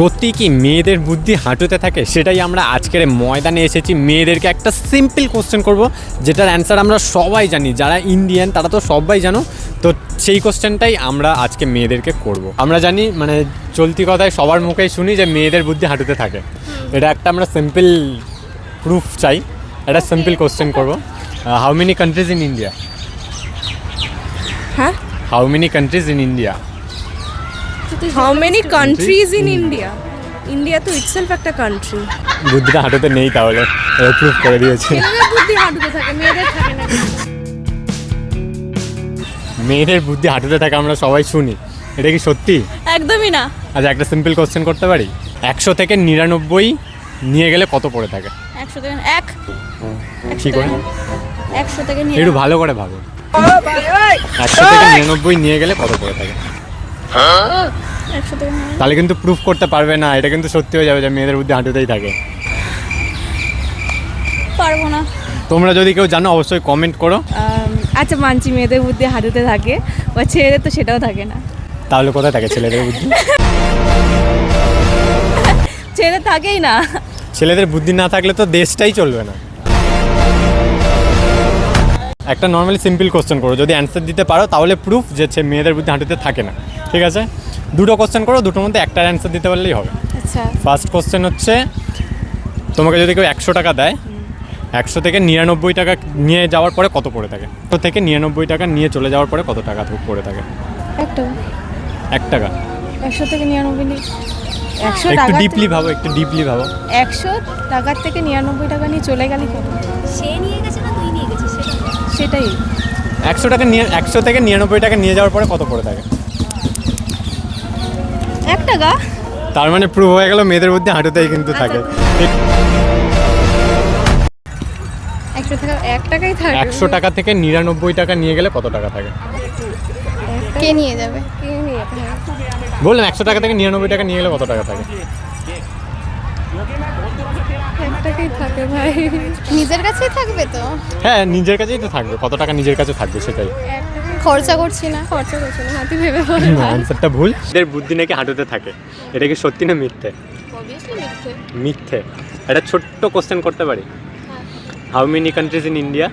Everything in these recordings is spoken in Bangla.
সত্যি কি মেয়েদের বুদ্ধি হাঁটুতে থাকে? সেটাই আমরা আজকের ময়দানে এসেছি। মেয়েদেরকে একটা সিম্পল কোশ্চেন করব যেটার অ্যান্সার আমরা সবাই জানি। যারা ইন্ডিয়ান তারা তো সবাই জানো। তো সেই কোশ্চেনটাই আমরা আজকে মেয়েদেরকে করব। আমরা জানি মানে চলতি কথায় সবার মুখেই শুনি যে মেয়েদের বুদ্ধি হাঁটুতে থাকে। এটা একটা আমরা সিম্পল প্রুফ চাই। একটা সিম্পল কোশ্চেন করব। How many countries in India হ্যাঁ? How many countries in India how many countries in India India তো ইটসেলফ একটা কান্ট্রি বুদ্ধিটা হাঁটুতে নেই তাহলে প্রুফ করে দিয়েছে। বুদ্ধি হাঁটুতে থাকে মেয়েদের থাকে না। মেয়েদের বুদ্ধি হাঁটুতে থাকে আমরা সবাই শুনি। এটা কি সত্যি? একদমই না। আচ্ছা একটা সিম্পল কোশ্চেন করতে পারি? একশো থেকে নিরানব্বই নিয়ে গেলে কত পড়ে থাকে? একশো থেকে এক। কি করে? একশো থেকে একটু ভালো করে ভাবো। একশো থেকে নিরানব্বই নিয়ে গেলে কত পড়ে থাকে? তাহলে কিন্তু প্রুফ করতে পারবে না। এটা কিন্তু সত্যি হয়ে যাবে যে মেয়েদের বুদ্ধি হাঁটুতেই থাকে। পারব না। তোমরা যদি কেউ জানো অবশ্যই কমেন্ট করো। আচ্ছা মানছি মেয়েদের বুদ্ধি হাঁটুতে থাকে বা ছেলেদের তো সেটাও থাকে না। তাহলে কোথায় থাকে ছেলেদের বুদ্ধি? ছেলেদের থাকেই না। ছেলেদের বুদ্ধি না থাকলে তো দেশটাই চলবে না। একটা নর্মালি সিম্পল কোশ্চেন করো। যদি অ্যান্সার দিতে পারো তাহলে প্রুফ যে মেয়েদের বুদ্ধি হাঁটুতে থাকে না। ঠিক আছে? দুটো কোশ্চেন করো দুটোর মধ্যে একটার অ্যান্সার দিতে পারলেই হবে। আচ্ছা। ফার্স্ট কোশ্চেন হচ্ছে তোমাকে যদি কেউ একশো টাকা দেয় একশো থেকে নিরানব্বই টাকা নিয়ে যাওয়ার পরে কত পড়ে থাকে? একশো থেকে নিরানব্বই টাকা নিয়ে চলে যাওয়ার পরে কত টাকা পড়ে থাকে? একটা এক টাকা। একশো থেকে নিরানব্বই নিয়ে একশো একটু টাকা ডিপলি ভাবো একটু ডিপলি ভাবো। একশো টাকার থেকে নিরানব্বই টাকা নিয়ে চলে গেলি সে নিয়ে গেছে না তুই নিয়ে গেছিস? সেটা সেটাই। একশো টাকা নিয়ে একশো থেকে নিরানব্বই টাকা নিয়ে যাওয়ার পরে কত পড়ে থাকে? এক টাকা তার মানে প্রুভ হয়ে গেল মেয়েদের বুদ্ধি হাঁটুতেই কিন্তু থাকে। একশো টাকা এক টাকাই থাকে। একশো টাকা থেকে নিরানব্বই টাকা নিয়ে গেলে কত টাকা থাকে? কে নিয়ে যাবে? কে নিয়ে যাবে? একশো টাকা থেকে নিরানব্বই টাকা নিয়ে গেলে কত টাকা থাকে? থাকে ভাই। নিজের কাছেই থাকবে তো? হ্যাঁ নিজের কাছেই তো থাকবে। কত টাকা নিজের কাছে থাকবে সেটাই। খরচা করছি না। খরচা করছে না হাতি ভেবে বল। অ্যান্সারটা ভুল। এদের বুদ্ধি নাকি হাঁটুতে থাকে। এটা কি সত্যি না মিথ্যে? মিথ্যে। মিথ্যে। একটা ছোট্ট কোশ্চেন করতে পারি? How many countries in India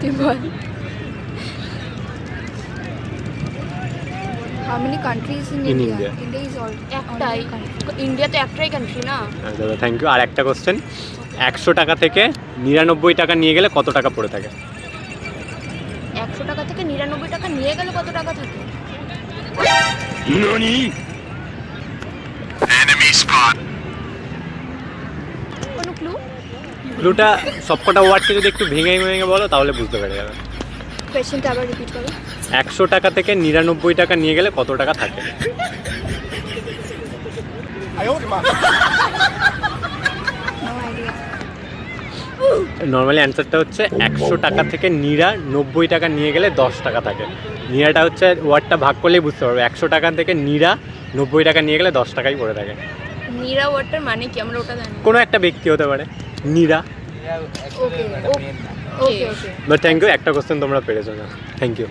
তুই বল। How many In India India. India is all একটাই। ইন্ডিয়া তো একটাই কান্ট্রি না? দাদা থ্যাংক ইউ আর একটা কোশ্চেন একশো টাকা থেকে নিরানব্বই টাকা নিয়ে গেলে কত টাকা পড়ে থাকে? একশো টাকা থেকে নিরানব্বই টাকা নিয়ে গেলে কত টাকা থাকে? কোনো ক্লু ক্লুটা সবকটা ওয়ার্ডকে যদি একটু ভেঙে ভেঙে বলো তাহলে বুঝতে পেরে যাবে। কোয়েশ্চেনটা আবার রিপিট করো। একশো টাকা থেকে নিরানব্বই টাকা নিয়ে গেলে কত টাকা থাকে? নর্মালি অ্যান্সারটা হচ্ছে একশো টাকা থেকে নিরা নব্বই টাকা নিয়ে গেলে দশ টাকা থাকে। নিরাটা হচ্ছে ওয়ার্ডটা ভাগ করলেই বুঝতে পারবে। একশো টাকা থেকে নিরা নব্বই টাকা নিয়ে গেলে দশ টাকাই পড়ে থাকে। নিরা ওয়ার্ডটার মানে কি? আমরা ওটা জানি কোনো একটা ব্যক্তি হতে পারে। Nira. Okay okay okay but thank you একটা কোশ্চেন তোমরা পেরেছ না। Thank you